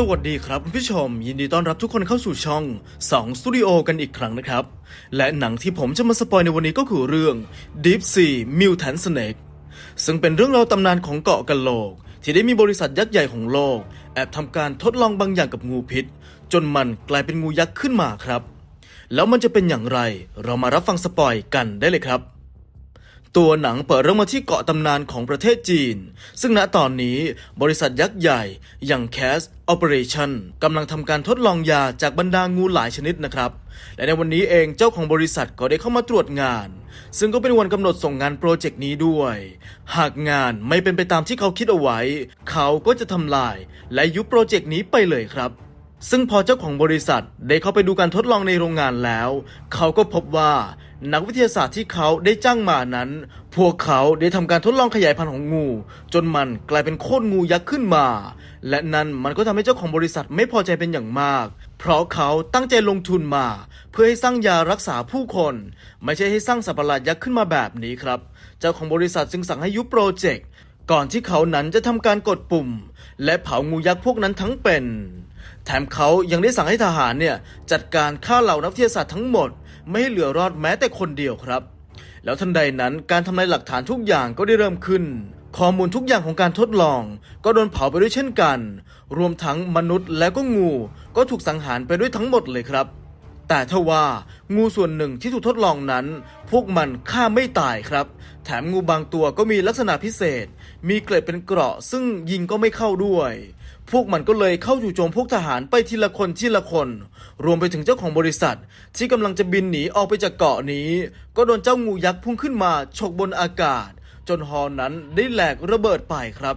สวัสดีครับผู้ชม ยินดีต้อนรับทุกคนเข้าสู่ช่อง2 Studio กันอีกครั้งนะครับ และหนังที่ผมจะมาสปอยในวันนี้ก็คือเรื่อง Deep Sea Mutant Snake ซึ่งเป็นเรื่องราวตำนานของเกาะกันโลก ที่ได้มีบริษัทยักษ์ใหญ่ของโลก แอบทำการทดลองบางอย่างกับงูพิษ จนมันกลายเป็นงูยักษ์ขึ้นมาครับ แล้วมันจะเป็นอย่างไร เรามารับฟังสปอยกันได้เลยครับ ตัวหนังเปิดเรื่องมาที่เกาะตำนานของประเทศจีน ซึ่งณตอนนี้บริษัทยักษ์ใหญ่อย่าง Cas Operation กำลังทำการทดลองยาจากบรรดางูหลายชนิดนะครับ และในวันนี้เองเจ้าของบริษัทก็ได้เข้ามาตรวจงาน ซึ่งก็เป็นวันกำหนดส่งงานโปรเจกต์นี้ด้วย หากงานไม่เป็นไปตามที่เขาคิดเอาไว้ เขาก็จะทำลายและยุบโปรเจกต์นี้ไปเลยครับ ซึ่งพอเจ้าของบริษัทได้เข้าไปดูการทดลองในโรงงานแล้ว เขาก็พบว่านักวิทยาศาสตร์ที่เขาได้จ้างมานั้น พวกเขาได้ทำการทดลองขยายพันธุ์ของงู จนมันกลายเป็นโคตรงูยักษ์ขึ้นมา และนั่นมันก็ทำให้เจ้าของบริษัทไม่พอใจเป็นอย่างมาก เพราะเขาตั้งใจลงทุนมา เพื่อให้สร้างยารักษาผู้คน ไม่ใช่ให้สร้างสัตว์ประหลาดยักษ์ขึ้นมาแบบนี้ครับ เจ้าของบริษัทจึงสั่งให้ยุบโปรเจกต์ก่อนที่เขานั้นจะทำการกดปุ่ม และเผางูยักษ์พวกนั้นทั้งเป็น แถมเขายังได้สั่งให้ทหารเนี่ยจัดการฆ่าเหล่านักวิทยาศาสตร์ทั้งหมด ไม่ให้เหลือรอดแม้แต่คนเดียวครับ แล้วทันใดนั้นการทำลายหลักฐานทุกอย่างก็ได้เริ่มขึ้น ข้อมูลทุกอย่างของการทดลอง ก็โดนเผาไปด้วยเช่นกัน รวมทั้งมนุษย์และก็งู ก็ถูกสังหารไปด้วยทั้งหมดเลยครับ แต่ทว่างูส่วนหนึ่งที่ถูกทดลองนั้น พวกมันฆ่าไม่ตายครับ แถมงูบางตัวก็มีลักษณะพิเศษ มีเกล็ดเป็นเกราะซึ่งยิงก็ไม่เข้าด้วย พวกมันก็เลยเข้าจู่โจมพวกทหารไปทีละคนทีละคน รวมไปถึงเจ้าของบริษัท ที่กำลังจะบินหนีออกไปจากเกาะนี้ ก็โดนเจ้างูยักษ์พุ่งขึ้นมาฉกบนอากาศ จนฮอนั้นได้แหลกระเบิดไปครับ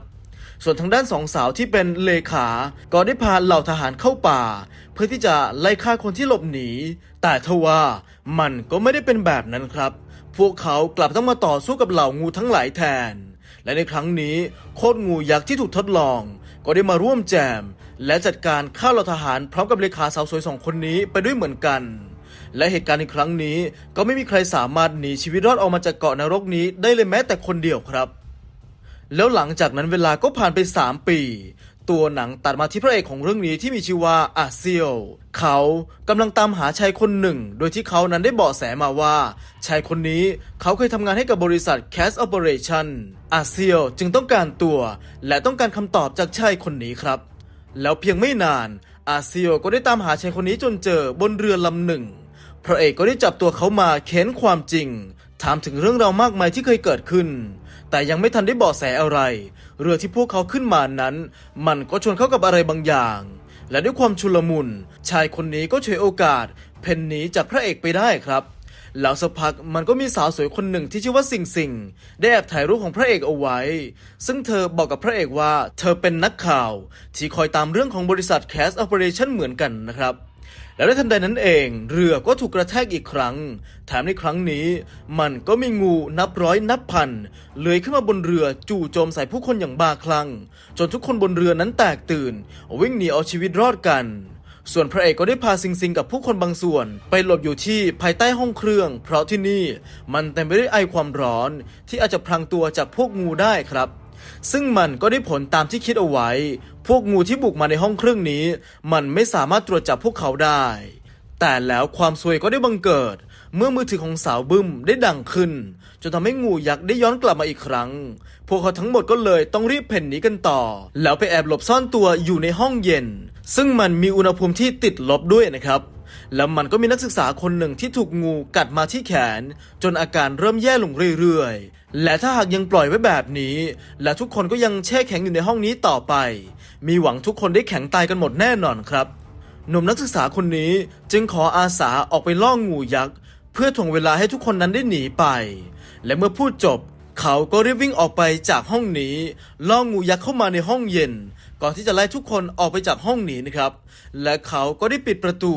ส่วนทางด้านสองสาวที่เป็นเลขา ก็ได้พาเหล่าทหารเข้าป่า เพื่อที่จะไล่ฆ่าคนที่หลบหนี แต่ทว่ามันก็ไม่ได้เป็นแบบนั้นครับ พวกเขากลับต้องมาต่อสู้กับเหล่างูทั้งหลายแทน และในครั้งนี้โคตรงูยักษ์ที่ถูกทดลอง ก็ได้มาร่วมแจม และจัดการฆ่าเหล่าทหารพร้อมกับเลขาสาวสวยสองคนนี้ไปด้วยเหมือนกัน และเหตุการณ์ในครั้งนี้ก็ไม่มีใครสามารถหนีชีวิตรอดออกมาจากเกาะนรกนี้ได้เลยแม้แต่คนเดียวครับ แล้วหลังจากนั้นเวลาก็ผ่านไป 3 ปี ตัวหนังตัดมาที่พระเอกของเรื่องนี้ที่มีชื่อว่าอาเซียวเขากำลังตามหาชายคนหนึ่ง โดยที่เขานั้นได้เบาะแสมาว่า ชายคนนี้เขาเคยทำงานให้กับบริษัท Cash Operation อาเซียวจึงต้องการตัว และต้องการคำตอบจากชายคนนี้ครับ แล้วเพียงไม่นาน อาเซียวก็ได้ตามหาชายคนนี้จนเจอบนเรือลำหนึ่งพระเอกก็ได้จับตัวเขามาเค้นความจริง ถามถึงเรื่องราวมากมายที่เคยเกิดขึ้น แต่ยังไม่ทันได้บาะแสอะไร เรือที่พวกเขาขึ้นมานั้น มันก็ชนเข้ากับอะไรบางอย่าง และด้วยความชุลมุน ชายคนนี้ก็ฉวยโอกาส เพ่นหนีจากพระเอกไปได้ครับแล้วสักพักมันก็มีสาวสวยคนหนึ่งที่ชื่อว่าสิงสิงได้แอบถ่ายรูปของพระเอกเอาไว้ ซึ่งเธอบอกกับพระเอกว่า เธอเป็นนักข่าว ที่คอยตามเรื่องของบริษัท Cast Operation เหมือนกันนะครับ แล้วในทันใดนั้นเอง เรือก็ถูกกระแทกอีกครั้ง แถมในครั้งนี้ มันก็มีงูนับร้อยนับพันเลื้อยขึ้นมาบนเรือจู่โจมใส่ผู้คนอย่างบาคลั่ง จนทุกคนบนเรือนั้นแตกตื่น วิ่งหนีเอาชีวิตรอดกันส่วนพระเอกก็ได้พาซิงซิงกับผู้คนบางส่วน ไปหลบอยู่ที่ภายใต้ห้องเครื่อง เพราะที่นี่มันเต็มไปด้วยไอความร้อน ที่อาจจะพรางตัวจากพวกงูได้ครับ ซึ่งมันก็ได้ผลตามที่คิดเอาไว้ พวกงูที่บุกมาในห้องเครื่องนี้ มันไม่สามารถตรวจจับพวกเขาได้ แต่แล้วความซวยก็ได้บังเกิด เมื่อมือถือของสาวบึ้มได้ดังขึ้น จนทำให้งูยักษ์ได้ย้อนกลับมาอีกครั้ง พวกเขาทั้งหมดก็เลยต้องรีบเพ่นหนีกันต่อ แล้วไปแอบหลบซ่อนตัวอยู่ในห้องเย็น ซึ่งมันมีอุณหภูมิที่ติดลบด้วยนะครับแล้วมันก็มีนักศึกษาคนหนึ่งที่ถูกงูกัดมาที่แขน จนอาการเริ่มแย่ลงเรื่อย และถ้าหากยังปล่อยไว้แบบนี้ และทุกคนก็ยังแช่แข็งอยู่ในห้องนี้ต่อไป มีหวังทุกคนได้แข็งตายกันหมดแน่นอนครับ หนุ่มนักศึกษาคนนี้จึงขออาสาออกไปล่องงูยักษ์ เพื่อถ่วงเวลาให้ทุกคนนั้นได้หนีไป และเมื่อพูดจบ เขาก็รีบวิ่งออกไปจากห้องนี้ ล่องูยักษ์เข้ามาในห้องเย็น ก่อนที่จะไล่ทุกคนออกไปจากห้องนี้นะครับ และเขาก็ได้ปิดประตู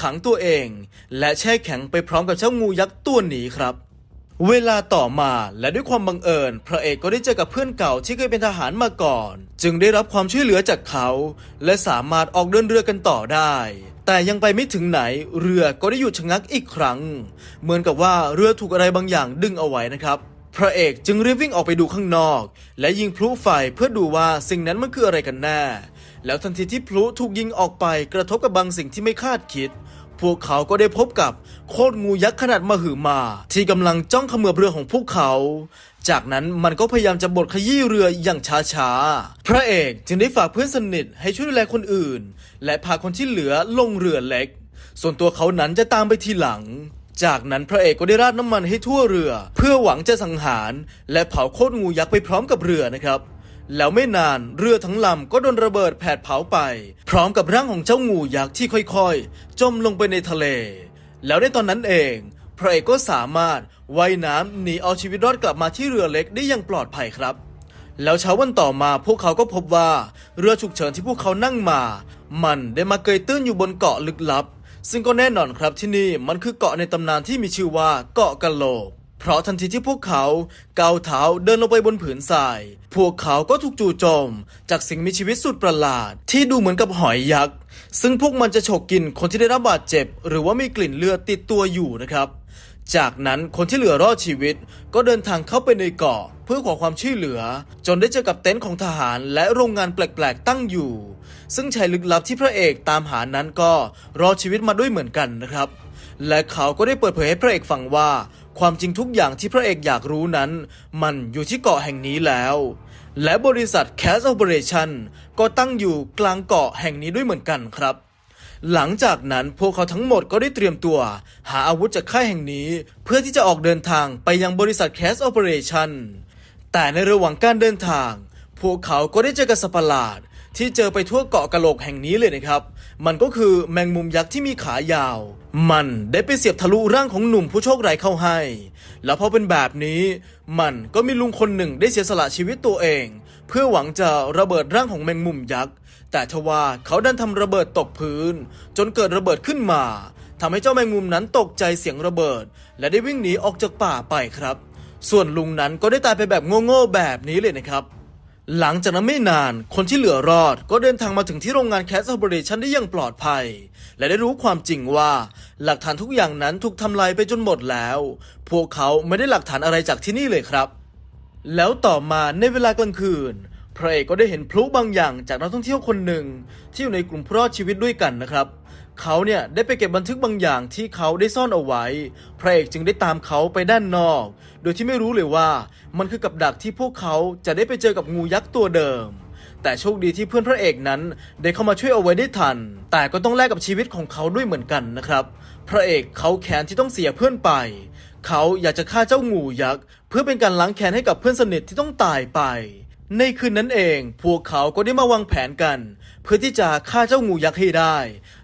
ขังตัวเอง และแช่แข็งไปพร้อมกับเจ้างูยักษ์ตัวนี้ครับ เวลาต่อมาและด้วยความบังเอิญ พระเอกก็ได้เจอกับเพื่อนเก่าที่เคยเป็นทหารมาก่อน จึงได้รับความช่วยเหลือจากเขา และสามารถออกเดินเรือกันต่อได้ แต่ยังไปไม่ถึงไหน เรือก็ได้หยุดชะงักอีกครั้ง เหมือนกับว่าเรือถูกอะไรบางอย่างดึงเอาไว้นะครับ พระเอกจึงรีบวิ่งออกไปดูข้างนอก และยิงพลุไฟเพื่อดูว่าสิ่งนั้นมันคืออะไรกันแน่แล้วทันทีที่พลุถูกยิงออกไปกระทบกับบางสิ่งที่ไม่คาดคิด พวกเขาก็ได้พบกับโคตรงูยักษ์ขนาดมหึมา ที่กำลังจ้องขมือบเรือของพวกเขา จากนั้นมันก็พยายามจะบดขยี้เรืออย่างช้าๆ พระเอกจึงได้ฝากเพื่อนสนิทให้ช่วยดูแลคนอื่น และพาคนที่เหลือลงเรือเล็ก ส่วนตัวเขานั้นจะตามไปทีหลัง จากนั้นพระเอกก็ได้ราดน้ำมันให้ทั่วเรือ เพื่อหวังจะสังหาร และเผาโคตรงูยักษ์ไปพร้อมกับเรือนะครับ แล้วไม่นานเรือทั้งลำก็โดนระเบิดแผดเผาไป พร้อมกับร่างของเจ้างูยักษ์ที่ค่อยๆ จมลงไปในทะเล แล้วในตอนนั้นเอง พระเอกก็สามารถว่ายน้ำหนีเอาชีวิตรอดกลับมาที่เรือเล็กได้อย่างปลอดภัยครับ แล้วเช้าวันต่อมาพวกเขาก็พบว่า เรือฉุกเฉินที่พวกเขานั่งมา มันได้มาเกยตื้นอยู่บนเกาะลึกลับ ซึ่งก็แน่นอนครับที่นี่มันคือเกาะในตำนานที่มีชื่อว่าเกาะกะโหลก เพราะทันทีที่พวกเขาก้าวเท้าเดินลงไปบนผืนทราย พวกเขาก็ถูกจู่โจม จากสิ่งมีชีวิตสุดประหลาด ที่ดูเหมือนกับหอยยักษ์ ซึ่งพวกมันจะฉกกินคนที่ได้รับบาดเจ็บ หรือว่ามีกลิ่นเลือดติดตัวอยู่นะครับ จากนั้นคนที่เหลือรอดชีวิต ก็เดินทางเข้าไปในเกาะ เพื่อขอความช่วยเหลือ จนได้เจอกับเต็นท์ของทหารและโรงงานแปลกๆ ตั้งอยู่ ซึ่งชายลึกลับที่พระเอกตามหานั้นก็รอดชีวิตมาด้วยเหมือนกันนะครับ และเขาก็ได้เปิดเผยให้พระเอกฟังว่า ความจริงทุกอย่างที่พระเอกอยากรู้นั้น มันอยู่ที่เกาะแห่งนี้แล้ว และบริษัท Cash Operation ก็ตั้งอยู่กลางเกาะแห่งนี้ด้วยเหมือนกันครับ หลังจากนั้นพวกเขาทั้งหมดก็ได้เตรียมตัว หาอาวุธจากค่ายแห่งนี้ เพื่อที่จะออกเดินทางไปยังบริษัท Cash Operation แต่ในระหว่างการเดินทาง พวกเขาก็ได้เจอกับสัตว์ประหลาด ที่เจอไปทั่วเกาะกะโหลกแห่งนี้เลยนะครับ มันก็คือแมงมุมยักษ์ที่มีขายาว มันได้ไปเสียบทะลุร่างของหนุ่มผู้โชคร้ายเข้าให้ แล้วพอเป็นแบบนี้ มันก็มีลุงคนหนึ่งได้เสียสละชีวิตตัวเอง เพื่อหวังจะระเบิดร่างของแมงมุมยักษ์ แต่ทว่าเขาดันทำระเบิดตกพื้น จนเกิดระเบิดขึ้นมาทำให้เจ้าแมงมุมนั้นตกใจเสียงระเบิด และได้วิ่งหนีออกจากป่าไปครับ ส่วนลุงนั้นก็ได้ตายไปแบบโง่ๆแบบนี้เลยนะครับ หลังจากนั้นไม่นานคนที่เหลือรอดก็เดินทางมาถึงที่โรงงานแคส o อ e r a t i o n ได้อย่างปลอดภัย และได้รู้ความจริงว่า หลักฐานทุกอย่างนั้นถูกทำลายไปจนหมดแล้ว พวกเขาไม่ได้หลักฐานอะไรจากที่นี่เลยครับ แล้วต่อมาในเวลากลางคืนพระเอกก็ได้เห็นพลุบางอย่างจากนักท่องเที่ยวคนหนึ่งที่อยู่ในกลุ่มผู้รอดชีวิตด้วยกันนะครับ เขาเนี่ยได้ไปเก็บบันทึกบางอย่างที่เขาได้ซ่อนเอาไว้ พระเอกจึงได้ตามเขาไปด้านนอก โดยที่ไม่รู้เลยว่ามันคือกับดักที่พวกเขาจะได้ไปเจอกับงูยักษ์ตัวเดิม แต่โชคดีที่เพื่อนพระเอกนั้นได้เข้ามาช่วยเอาไว้ได้ทัน แต่ก็ต้องแลกกับชีวิตของเขาด้วยเหมือนกันนะครับ พระเอกเขาแค้นที่ต้องเสียเพื่อนไป เขาอยากจะฆ่าเจ้างูยักษ์เพื่อเป็นการล้างแค้นให้กับเพื่อนสนิทที่ต้องตายไป ในคืนนั้นเอง พวกเขาก็ได้มาวางแผนกัน เพื่อที่จะฆ่าเจ้างูยักษ์ให้ได้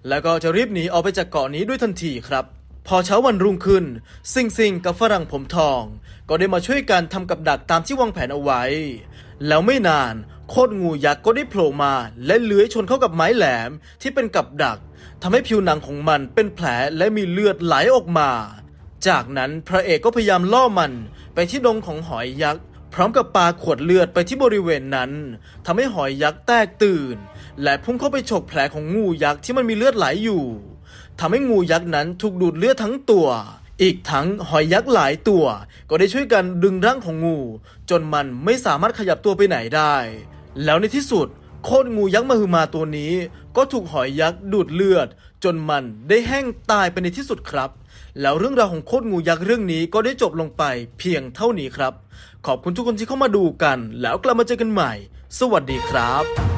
แล้วก็จะรีบหนีออกไปจากเกาะนี้ด้วยทันทีครับ พอเช้าวันรุ่งขึ้น ซิงซิงกับฝรั่งผมทอง ก็ได้มาช่วยกันทำกับดักตามที่วางแผนเอาไว้ แล้วไม่นานโคตรงูยักษ์ก็ได้โผล่มา และเลื้อยชนเข้ากับไม้แหลมที่เป็นกับดักทำให้ผิวหนังของมันเป็นแผลและมีเลือดไหลออกมา จากนั้นพระเอกก็พยายามล่อมันไปที่ดงของหอยยักษ์ พร้อมกับปาขวดเลือดไปที่บริเวณนั้นทำให้หอยยักษ์แตกตื่น และพุ่งเข้าไปฉกแผลของงูยักษ์ที่มันมีเลือดไหลอยู่ทำให้งูยักษ์นั้นถูกดูดเลือดทั้งตัว อีกทั้งหอยยักษ์หลายตัว ก็ได้ช่วยกันดึงร่างของงู จนมันไม่สามารถขยับตัวไปไหนได้ แล้วในที่สุดโคตรงูยักษ์มหึมาตัวนี้ ก็ถูกหอยยักษ์ดูดเลือด จนมันได้แห้งตายไปในที่สุดครับ แล้วเรื่องราวของโคตรงูยักษ์เรื่องนี้ก็ได้จบลงไปเพียงเท่านี้ครับ ขอบคุณทุกคนที่เข้ามาดูกัน แล้วกลับมาเจอกันใหม่ สวัสดีครับ